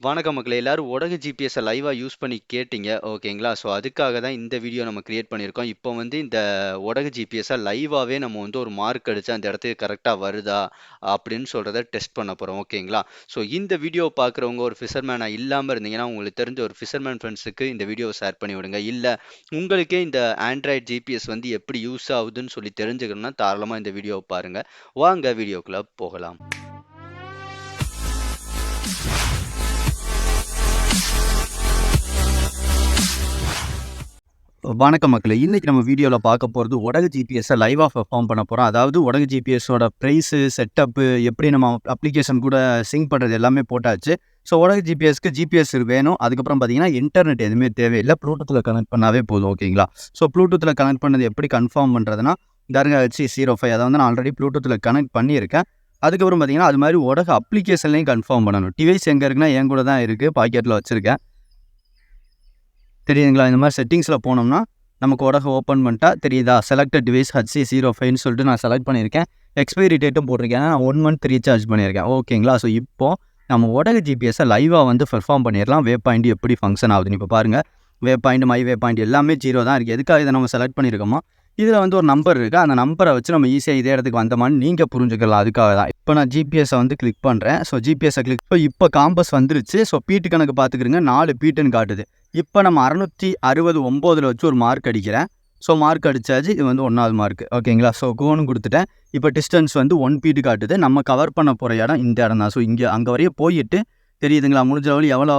வணக்கம் மக்களே! எல்லாரும் உடக ஜிபிஎஸ்ஸை லைவாக யூஸ் பண்ணி கேட்டிங்க ஓகேங்களா? ஸோ அதுக்காக தான் இந்த வீடியோ நம்ம க்ரியேட் பண்ணியிருக்கோம். இப்போ வந்து இந்த உடக ஜிபிஎஸ்ஸை லைவாகவே நம்ம வந்து ஒரு மார்க் அடித்து அந்த இடத்துக்கு கரெக்டாக வருதா? அப்படின்னு சொல்கிறத டெஸ்ட் பண்ண போகிறோம் ஓகேங்களா? ஸோ இந்த வீடியோ பார்க்குறவங்க ஒரு ஃபிஷர்மேனாக இல்லாமல் இருந்தீங்கன்னா, உங்களுக்கு தெரிஞ்ச ஒரு ஃபிஷர்மேன் ஃப்ரெண்ட்ஸுக்கு இந்த வீடியோவை ஷேர் பண்ணி விடுங்க. இல்லை உங்களுக்கே இந்த ஆண்ட்ராய்ட் ஜிபிஎஸ் வந்து எப்படி யூஸ் ஆகுதுன்னு சொல்லி தெரிஞ்சுக்கணும்னா, தாராளமாக இந்த வீடியோவை பாருங்கள் வாங்க வீடியோக்குள்ளே போகலாம். வணக்கம் மக்களே! இன்றைக்கி நம்ம வீடியோவில் பார்க்க போகிறது உடகு ஜிபிஎஸ்ஸை லைவாக பெர்ஃபார்ம் பண்ண போகிறோம் அதாவது உடகு ஜிபிஎஸ்ஸோட ப்ரைஸு செட்டப்பு எப்படி நம்ம அப்ளிகேஷன் கூட சிங்க் பண்ணுறது எல்லாமே போட்டாச்சு. ஸோ உடகு ஜிபிஎஸ்க்கு ஜிபிஎஸ் வேணும். அதுக்கப்புறம் பார்த்தீங்கன்னா, இன்டர்நெட் எதுவுமே தேவையில்ல. ப்ளூடூத்தில் கனெக்ட் பண்ணாவே போதும். ஓகேங்களா? ஸோ ப்ளூடூத்தில் கனெக்ட் பண்ணது எப்படி கன்ஃபார்ம் பண்ணுறதுனா தர்கா ஹெச்சி ஜீரோ ஃபைவ் அதை வந்து நான் ஆல்ரெடி ப்ளூடூத்தில் கனெக்ட் பண்ணியிருக்கேன். அதுக்கப்புறம் பார்த்தீங்கன்னா, அது மாதிரி உடக அப்ளிகேஷன்லேயும் கன்ஃபார்ம் பண்ணணும். டிவைஸ் எங்கே இருக்குன்னா, என் கூட தான் இருக்குது பாக்கெட்டில் வச்சுருக்கேன் தெரியுதுங்களா? இந்த மாதிரி செட்டிங்ஸில் போனோம்னா, நமக்கு உடக ஓப்பன் பண்ணிட்டா தெரியுதா? செலக்டட் டிவைஸ் HC05ன்னு சொல்லிட்டு நான் செலக்ட் பண்ணியிருக்கேன். எக்ஸ்பைரி டேட்டும் போட்டிருக்கேன். நான் ஒன் மந்த் ரீசார்ஜ் பண்ணியிருக்கேன். ஓகேங்களா? ஸோ இப்போ நம்ம உடக ஜிபிஎஸ்ஸ லைவாக வந்து பெர்ஃபார்ம் பண்ணிடலாம் வே பாயிண்ட் எப்படி ஃபங்க்ஷன் ஆகுதுன்னு இப்போ பாருங்க. Waypoint, my waypoint எல்லாமே ஜீரோ தான் இருக்குது எதுக்காக இதை நம்ம செலக்ட் பண்ணியிருக்கோமோ, இதில் வந்து ஒரு நம்பர் இருக்குது அந்த நம்பரை வச்சு நம்ம ஈஸியாக இதே இடத்துக்கு வந்தோமான்னு நீங்கள் புரிஞ்சுக்கலாம். அதுக்காக தான். இப்போ நான் ஜிபிஎஸ்ஸ வந்து கிளிக் பண்ணுறேன் ஸோ ஜிபிஎஸ்ஸ கிளிக் ஸோ இப்போ காம்பஸ் வந்துருச்சு. ஸோ பீட்டு கணக்கு பார்த்துக்கிருங்க. நாலு பீட்டுன்னு காட்டுது. இப்போ நம்ம 669ல வச்சு ஒரு மார்க் அடிக்கிறேன். ஸோ மார்க் அடிச்சாச்சு. இது வந்து ஒன்றாவது மார்க். ஓகேங்களா? ஸோ கோன்னு கொடுத்துட்டேன் இப்போ டிஸ்டன்ஸ் வந்து ஒன் பீட்டு காட்டுது. நம்ம கவர் பண்ண போகிற இடம் இந்த இடம் தான். ஸோ இங்கே அங்கே வரையும் போயிட்டு தெரியுதுங்களா? முடிஞ்ச அளவு எவ்வளோ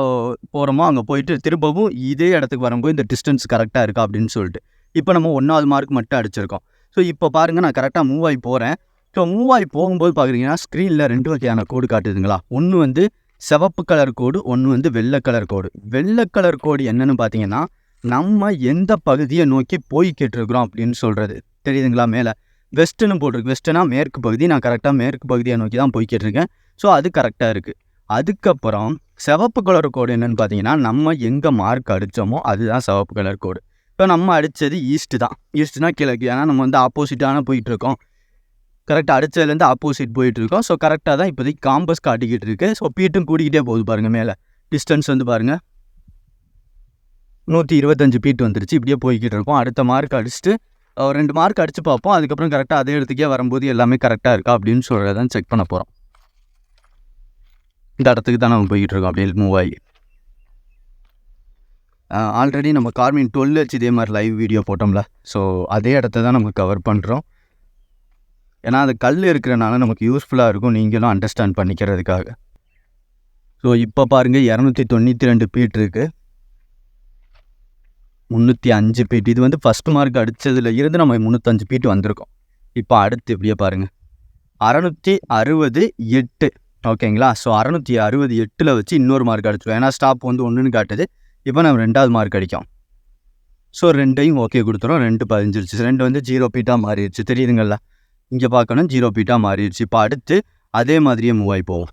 போகிறோமோ அங்கே போயிட்டு திரும்பவும் இதே இடத்துக்கு வரும்போது இந்த டிஸ்டன்ஸ் கரெக்டாக இருக்கா? அப்படின்னு சொல்லிட்டு. இப்போ நம்ம ஒன்றாவது மார்க் மட்டும் அடிச்சிருக்கோம். ஸோ இப்போ பாருங்க நான் கரெக்டாக மூவ் ஆகி போகிறேன் ஸோ மூவாய் போகும்போது பார்க்குறீங்கன்னா, ஸ்க்ரீனில் ரெண்டு வகையான கோடு காட்டுதுங்களா? ஒன்று வந்து சிவப்பு கலர் கோடு, ஒன்று வந்து வெள்ளை கலர் கோடு. வெள்ளை கலர் கோடு என்னன்னு பார்த்தீங்கன்னா, நம்ம எந்த பகுதியை நோக்கி போய் இருக்கிறோம் அப்படின்னு சொல்கிறது தெரியுதுங்களா மேலே வெஸ்ட்டுன்னு போட்டிருக்கு. வெஸ்ட்டுனா மேற்கு பகுதி. நான் கரெக்டாக மேற்கு பகுதியை நோக்கி தான் போய்க்கிட்டு இருக்கேன். ஸோ அது கரெக்டாக இருக்குது அதுக்கப்புறம் சிவப்பு கலர் கோடு என்னன்னு பார்த்தீங்கன்னா, நம்ம எங்கே மார்க் அடித்தோமோ அதுதான் சிவப்பு கலர் கோடு. இப்போ நம்ம அடித்தது ஈஸ்ட்டு தான். ஈஸ்ட்டுனா கிழக்கு. ஏன்னா நம்ம வந்து ஆப்போசிட்டான போயிட்டுருக்கோம் கரெக்டாக அடிச்சதுலேருந்து ஆப்போசிட் போயிட்டு இருக்கோம். ஸோ கரெக்டாக தான் இப்போதைக்கு காம்பஸ் காட்டிக்கிட்டு இருக்கு. ஸோ பீட்டும் கூடிக்கிட்டே போகுது பாருங்கள் மேலே டிஸ்டன்ஸ் வந்து பாருங்கள் நூற்றி இருபத்தஞ்சு பீட் வந்துருச்சு. இப்படியே போய்கிட்டு இருக்கோம். அடுத்த மார்க் அடிச்சுட்டு ஒரு ரெண்டு மார்க் அடிச்சு பார்ப்போம். அதுக்கப்புறம் கரெக்டாக அதே இடத்துக்கே வரும்போது எல்லாமே கரெக்டாக இருக்கா? அப்படின்னு சொல்கிறத தான் செக் பண்ண போகிறோம் இந்த இடத்துக்கு தான் நம்ம போய்கிட்டு இருக்கோம். அப்படியே மூவ் ஆகி ஆல்ரெடி நம்ம கார்மின் 12 வச்சு இதே மாதிரி லைவ் வீடியோ போட்டோம்ல. ஸோ அதே இடத்த தான் நம்ம கவர் பண்ணுறோம் ஏன்னா அது கல் இருக்கிறனால நமக்கு யூஸ்ஃபுல்லாக இருக்கும். நீங்களும் அண்டர்ஸ்டாண்ட் பண்ணிக்கிறதுக்காக. ஸோ இப்போ பாருங்கள் இரநூத்தி தொண்ணூற்றி ரெண்டு பீட் இருக்குது முந்நூற்றி அஞ்சு பீட். இது வந்து ஃபஸ்ட் மார்க் அடித்ததில் இருந்து நம்ம 305 பீட் வந்திருக்கோம். இப்போ அடுத்து இப்படியே பாருங்கள் அறநூற்றி அறுபது எட்டு ஓகேங்களா? ஸோ 668ல வச்சு இன்னொரு மார்க் அடிச்சிடும் ஏன்னா ஸ்டாப் வந்து ஒன்றுன்னு காட்டுது. இப்போ நம்ம ரெண்டாவது மார்க் அடிக்கும். ஸோ ரெண்டையும் ஓகே குடுத்துறோம். 2 பதிஞ்சிருச்சு. ரெண்டு வந்து ஜீரோ பீட்டாக மாறிடுச்சு தெரியுதுங்களா இங்கே பார்க்கணும் ஜீரோ பீட்டா மாறிடுச்சு இப்போ அடுத்து அதே மாதிரியே மூவ் ஆகி போவோம்.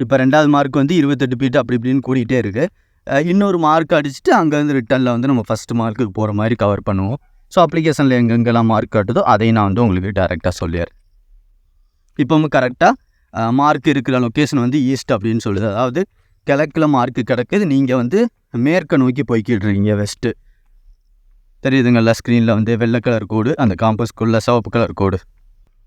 இப்போ ரெண்டாவது மார்க் வந்து 28 பீட் அப்படி இப்படின்னு கூட்டிகிட்டே இருக்குது இன்னொரு மார்க் அடிச்சுட்டு அங்கேருந்து ரிட்டனில் வந்து நம்ம ஃபர்ஸ்ட் மார்க்குக்கு போகிற மாதிரி கவர் பண்ணுவோம். ஸோ அப்ளிகேஷனில் எங்கெங்கெல்லாம் மார்க் காட்டுதோ அதையும் நான் வந்து உங்களுக்கு டேரெக்டாக சொல்லிடுறேன் இப்போவும் கரெக்டாக மார்க் இருக்கிற லொக்கேஷன் வந்து ஈஸ்ட் அப்படின்னு சொல்லுது. அதாவது கிழக்கில் மார்க் கிடக்குது. நீங்கள் வந்து மேற்க நோக்கி போய்க்கிட்டு வெஸ்ட்டு தெரியுதுங்களா ஸ்க்ரீனில் வந்து வெள்ளை கலர் கோடு. அந்த காம்பஸ்குள்ளே சிவப்பு கலர் கோடு.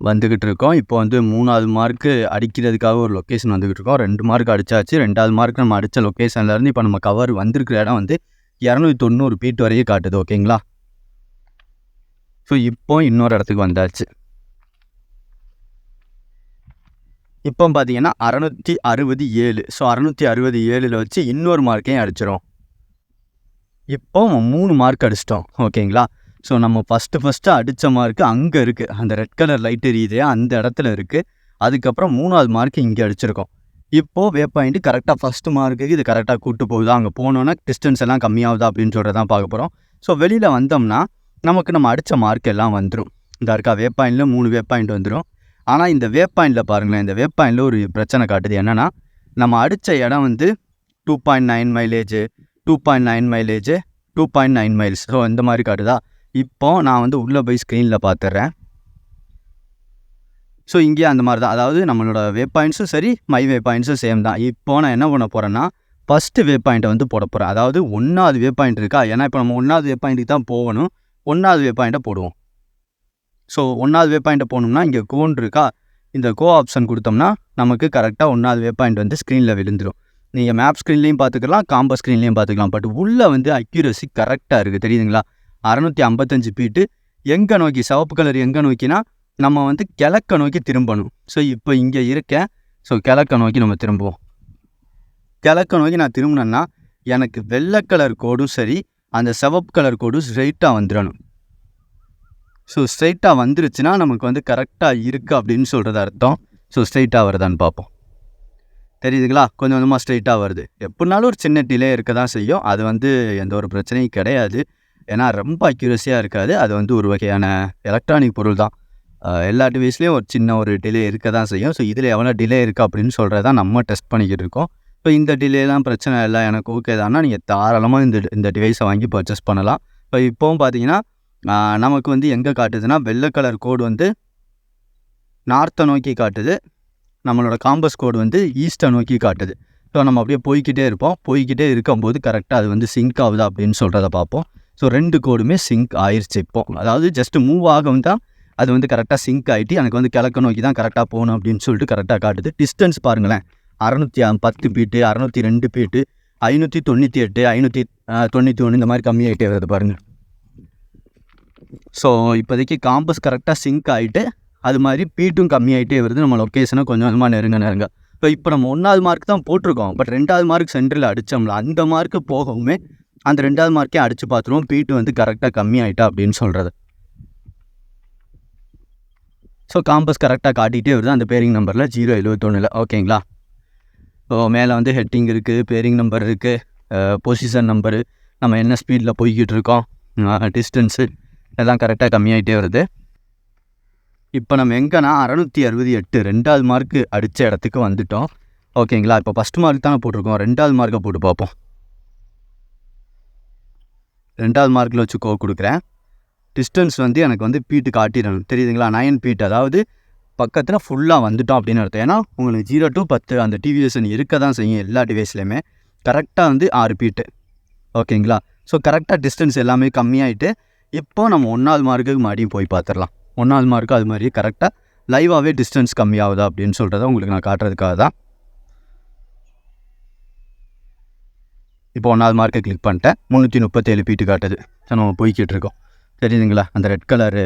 வந்துக்கிட்டு இருக்கோம். இப்போ வந்து மூணாவது மார்க் அடிக்கிறதுக்காக ஒரு லொக்கேஷன் வந்துக்கிட்டு இருக்கோம். ரெண்டு மார்க் அடிச்சாச்சு. 2வது மார்க் நம்ம அடித்த லொக்கேஷன்லேருந்து இப்போ நம்ம கவர் வந்திருக்கிற இடம் வந்து 290 பீட் வரையும் காட்டுது. ஓகேங்களா? ஸோ இப்போ இன்னொரு இடத்துக்கு வந்தாச்சு. இப்போ பார்த்தீங்கன்னா 667 ஸோ 667ல வச்சு இன்னொரு மார்க்கையும் அடிச்சிடும் இப்போ மூணு மார்க் அடிச்சிட்டோம். ஓகேங்களா? ஸோ நம்ம ஃபர்ஸ்ட்டு ஃபஸ்ட்டு அடித்த மார்க் அங்கே இருக்குது அந்த ரெட் கலர் லைட் எரியுதே அந்த இடத்துல இருக்கு. அதுக்கப்புறம் மூணாவது மார்க் இங்கே அடிச்சிருக்கோம். இப்போ வே பாயிண்ட் கரெக்டாக ஃபஸ்ட்டு மார்க்குக்கு இது கரெக்டாக கூட்டு போகுதா? அங்கே போனோன்னா டிஸ்டன்ஸ் எல்லாம் கம்மியாகுதா? அப்படின்னு சொல்கிறத தான் பார்க்க போகிறோம் ஸோ வெளியில் வந்தோம்னா, நமக்கு நம்ம அடித்த மார்க் எல்லாம் வந்துடும் இந்த இருக்கா? வே பாயிண்டில் மூணு வே பாயிண்ட் வந்துடும் ஆனால் இந்த வேப் பாயிண்ட்ல பாருங்களேன். இந்த வே ஒரு பிரச்சனை காட்டுது. என்னன்னா, நம்ம அடித்த இடம் வந்து 2.9 மைலேஜ், 2.9 மைலேஜ், 2.9 மைல்ஸ். ஸோ இந்த மாதிரி காட்டுதா? இப்போ நான் வந்து உள்ளே போய் ஸ்க்ரீனில் பார்த்துட்றேன் ஸோ இங்கேயே அந்த மாதிரி தான் அதாவது நம்மளோட வே பாயிண்ட்ஸும் சரி மை வே பாயிண்ட்ஸும் சேம் தான் இப்போ நான் என்ன பண்ண போகிறேன்னா ஃபஸ்ட்டு வே பாயிண்ட்டை வந்து போட போகிறேன் அதாவது ஒன்றாவது வே பாயிண்ட் இருக்கா ஏன்னா இப்போ நம்ம ஒன்றாவது வே பாயிண்ட்டுக்கு தான் போகணும் ஒன்றாவது வே பாயிண்ட்டை போடுவோம் ஸோ ஒன்றாவது வே பாயிண்ட்டை போகணும்னா இங்கே கோன் இருக்கா? இந்த கோ ஆப்ஷன் கொடுத்தோம்னா நமக்கு கரெக்டாக ஒன்றாவது வே பாயிண்ட் வந்து ஸ்க்ரீனில் விழுந்துடும் நீங்கள் மேப் ஸ்க்ரீன்லேயும் பார்த்துக்கலாம் காம்பஸ் ஸ்க்ரீன்லேயும் பார்த்துக்கலாம். பட் உள்ளே வந்து அக்யூரசி கரெக்டாக இருக்குது தெரியுதுங்களா? அறநூற்றி ஐம்பத்தஞ்சு பீட்டு எங்கே நோக்கி சிவப்பு கலர் எங்கே நோக்கினா நம்ம வந்து கிழக்க நோக்கி திரும்பணும். ஸோ இப்போ இங்கே இருக்கேன். ஸோ கிழக்க நோக்கி நம்ம திரும்புவோம். கிழக்க நோக்கி நான் திரும்பினேன்னா எனக்கு வெள்ளை கலர் கோடும் சரி அந்த சிவப்பு கலர் கோடும் ஸ்ட்ரைட்டாக வந்துடணும். ஸோ ஸ்ட்ரைட்டாக வந்துருச்சுன்னா நமக்கு வந்து கரெக்டாக இருக்குது அப்படின்னு சொல்கிறது அர்த்தம். ஸோ ஸ்ட்ரைட்டாக வருதான்னு பார்ப்போம். தெரியுதுங்களா? கொஞ்சம் கொஞ்சமாக ஸ்ட்ரைட்டாக வருது. எப்படினாலும் ஒரு சின்ன டிலே இருக்க தான் செய்யும். அது வந்து எந்த ஒரு பிரச்சனையும் கிடையாது. ஏன்னா ரொம்ப அக்யூரஸியாக இருக்காது. அது வந்து ஒரு வகையான எலக்ட்ரானிக் பொருள் தான். எல்லா டிவைஸ்லேயும் ஒரு சின்ன ஒரு டிலே இருக்க தான் செய்யும். ஸோ இதில் எவ்வளோ டிலே இருக்குது அப்படின்னு சொல்கிறத நம்ம டெஸ்ட் பண்ணிக்கிட்டு இருக்கோம். இப்போ இந்த டிலேலாம் பிரச்சனை இல்லை. எனக்கு ஓகே தானா நீங்கள் தாராளமாக இந்த இந்த டிவைஸை வாங்கி பர்ச்சேஸ் பண்ணலாம். இப்போ இப்போவும் பார்த்தீங்கன்னா நமக்கு வந்து எங்கே காட்டுதுன்னா வெள்ளை கலர் கோடு வந்து நார்த்தை நோக்கி காட்டுது. நம்மளோட காம்பஸ் கோடு வந்து ஈஸ்ட்டை நோக்கி காட்டுது. ஸோ நம்ம அப்படியே போய்க்கிட்டே இருப்போம். போய்கிட்டே இருக்கும்போது கரெக்டாக அது வந்து சிங்க் ஆகுதா அப்படின்னு சொல்கிறத பார்ப்போம். ஸோ ரெண்டு கோடுமே சிங்க் ஆயிடுச்சு இப்போ. அதாவது ஜஸ்ட் மூவ் ஆகும் தான் அது வந்து கரெக்டாக சிங்க் ஆகிட்டு எனக்கு வந்து கிழக்க நோக்கி தான் கரெக்டாக போகணும் அப்படின்னு சொல்லிட்டு கரெக்டாக காட்டுது. டிஸ்டன்ஸ் பாருங்களேன். அறநூற்றி பத்து பீட்டு அறநூற்றி ரெண்டு பீட்டு ஐநூற்றி தொண்ணூற்றி எட்டு ஐநூற்றி தொண்ணூற்றி ஒன்று இந்த மாதிரி கம்மியாகிட்டே வருது பாருங்கள் ஸோ இப்போதைக்கு காம்பஸ் கரெக்டாக சிங்க் ஆகிட்டு அது மாதிரி பீட்டும் கம்மியாகிட்டே வருது. நம்ம லொக்கேஷனை கொஞ்சம் கொஞ்சமாக நெருங்க நெருங்க. இப்போ இப்போ நம்ம ஒன்றாவது மார்க் தான் போட்டிருக்கோம். பட் ரெண்டாவது மார்க் சென்டரில் அடித்தோம்ல அந்த மார்க்கு போகவுமே அந்த ரெண்டாவது மார்க்கே அடித்து பார்த்துருவோம். பீட்டு வந்து கரெக்டாக கம்மியாயிட்டா அப்படின்னு சொல்கிறது ஸோ காம்பஸ் கரெக்டாக காட்டிகிட்டே வருது. அந்த பேரிங் நம்பரில் ஜீரோ எழுபத்தொன்னில் ஓகேங்களா ஸோ மேலே வந்து ஹெட்டிங் இருக்குது பேரிங் நம்பர் இருக்குது பொசிஷன் நம்பரு நம்ம என்ன ஸ்பீடில் போய்கிட்டு இருக்கோம் டிஸ்டன்ஸு எல்லாம் கரெக்டாக கம்மியாகிட்டே வருது. இப்போ நம்ம எங்கன்னா அறநூற்றி அறுபது எட்டு ரெண்டாவது மார்க்கு அடித்த இடத்துக்கு வந்துட்டோம். ஓகேங்களா இப்போ ஃபஸ்ட் மார்க் தானே போட்டிருக்கோம். ரெண்டாவது மார்க்கை போட்டு பார்ப்போம். ரெண்டாவது மார்க்கில் வச்சு கோ கொடுக்குறேன். டிஸ்டன்ஸ் வந்து எனக்கு வந்து பீட்டு காட்டிடணும். தெரியுதுங்களா? நயன் பீட் அதாவது பக்கத்தில் ஃபுல்லாக வந்துட்டோம் அப்படின்னு அர்த்தம். ஏன்னா உங்களுக்கு ஜீரோ டு பத்து அந்த டிவிஎஸ்என் இருக்க தான் செய்யும் எல்லா டிவைஸ்லையுமே கரெக்டாக வந்து ஆறு பீட்டு ஓகேங்களா ஸோ கரெக்டாக டிஸ்டன்ஸ் எல்லாமே கம்மியாயிட்டு இப்போ நம்ம ஒன்றாவது மார்க்குக்கு மறுபடியும் போய் பார்த்துடலாம். ஒன்றாவது மார்க்கு அது மாதிரி கரெக்டாக லைவாகவே டிஸ்டன்ஸ் கம்மியாகுதா அப்படின்னு சொல்கிறத உங்களுக்கு நான் காட்டுறதுக்காக தான் இப்போ ஒன்றாவது மார்க்கை கிளிக் பண்ணிட்டேன். முந்நூற்றி முப்பத்தேழு பீட்டு காட்டுது. ஸோ நம்ம போய்கிட்டு இருக்கோம். தெரியுதுங்களா? அந்த ரெட் கலரு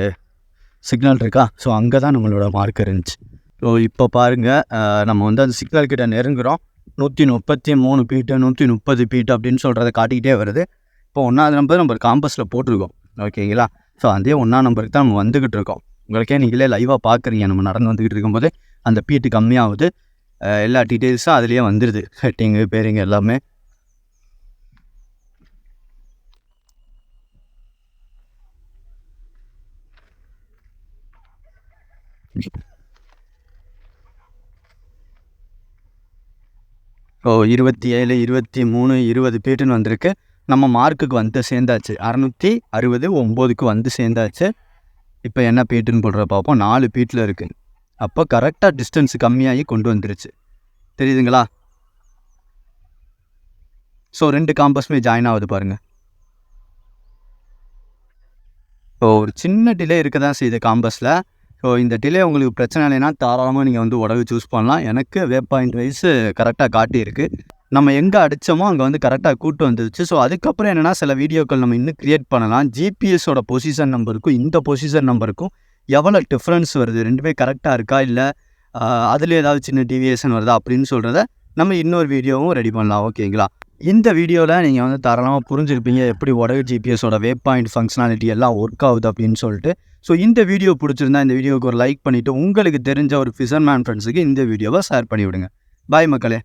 சிக்னல் இருக்கா? ஸோ அங்கே தான் நம்மளோட மார்க் இருந்துச்சு. ஸோ இப்போ பாருங்கள் நம்ம வந்து அந்த சிக்னல் கிட்ட நெருங்குறோம். நூற்றி முப்பத்தி மூணு பீட்டு நூற்றி முப்பது பீட்டு அப்படின்னு சொல்கிறத காட்டிக்கிட்டே வருது. இப்போ ஒன்றாவது நம்பர் நம்ம காம்பஸில் போட்டிருக்கோம். ஓகேங்களா ஸோ அதே ஒன்றா நம்பருக்கு தான் நம்ம வந்துக்கிட்டு இருக்கோம். உங்களுக்கே நீங்களே லைவாக பார்க்குறீங்க நம்ம நடந்து வந்துக்கிட்டு இருக்கும்போது அந்த பீட்டு கம்மியாகுது. எல்லா டீட்டெயில்ஸும் அதுலேயே வந்துடுது ஹெட்டிங்கு பேரிங் எல்லாமே. ஓ இருபத்தி ஏழு இருபத்தி மூணு இருபது பீட்டுன்னு வந்திருக்கு. நம்ம மார்க்குக்கு வந்து சேர்ந்தாச்சு. அறநூற்றி அறுபது ஒம்போதுக்கு வந்து சேர்ந்தாச்சு. இப்போ என்ன பீட்டுன்னு போடுற பார்ப்போம் நாலு பீட்டில் இருக்குது அப்போ கரெக்டாக டிஸ்டன்ஸ் கம்மியாகி கொண்டு வந்துருச்சு. தெரியுதுங்களா? ஸோ ரெண்டு காம்பஸுமே ஜாயின் ஆகுது பாருங்கள் ஸோ ஒரு சின்ன டிலே இருக்க தான் செய்யுது காம்பஸில் ஸோ இந்த டிலே உங்களுக்கு பிரச்சனை இல்லைன்னா தாராளமாக நீங்கள் வந்து உடவு சூஸ் பண்ணலாம். எனக்கு வே பாயிண்ட் வைஸ் கரெக்டாக காட்டியிருக்கு. நம்ம எங்கே அடித்தோமோ அங்கே வந்து கரெக்டாக கூட்டு வந்துருச்சு. ஸோ அதுக்கப்புறம் என்னென்னா சில வீடியோக்கள் நம்ம இன்னும் க்ரியேட் பண்ணலாம். ஜிபிஎஸோட பொசிஷன் நம்பருக்கும் இந்த பொசிஷன் நம்பருக்கும் எவ்வளோ டிஃப்ரென்ஸ் வருது? ரெண்டுமே கரெக்டாக இருக்கா? இல்லை அதில் ஏதாவது சின்ன டிவியேஷன் வருதா? அப்படின்னு சொல்கிறத நம்ம இன்னொரு வீடியோவும் ரெடி பண்ணலாம். ஓகேங்களா இந்த வீடியோவில் நீங்கள் வந்து தாராளமாக புரிஞ்சுருப்பீங்க எப்படி உடகு ஜிபிஎஸோட வே பாயிண்ட் ஃபங்க்ஷனாலிட்டி எல்லாம் ஒர்க் ஆகுது அப்படின்னு சொல்லிட்டு. ஸோ இந்த வீடியோ பிடிச்சிருந்தா இந்த வீடியோவுக்கு ஒரு லைக் பண்ணிவிட்டு உங்களுக்கு தெரிஞ்ச ஒரு ஃபிஷர்மேன் ஃப்ரெண்ட்ஸுக்கு இந்த வீடியோவை ஷேர் பண்ணி விடுங்க பாய் மக்களே.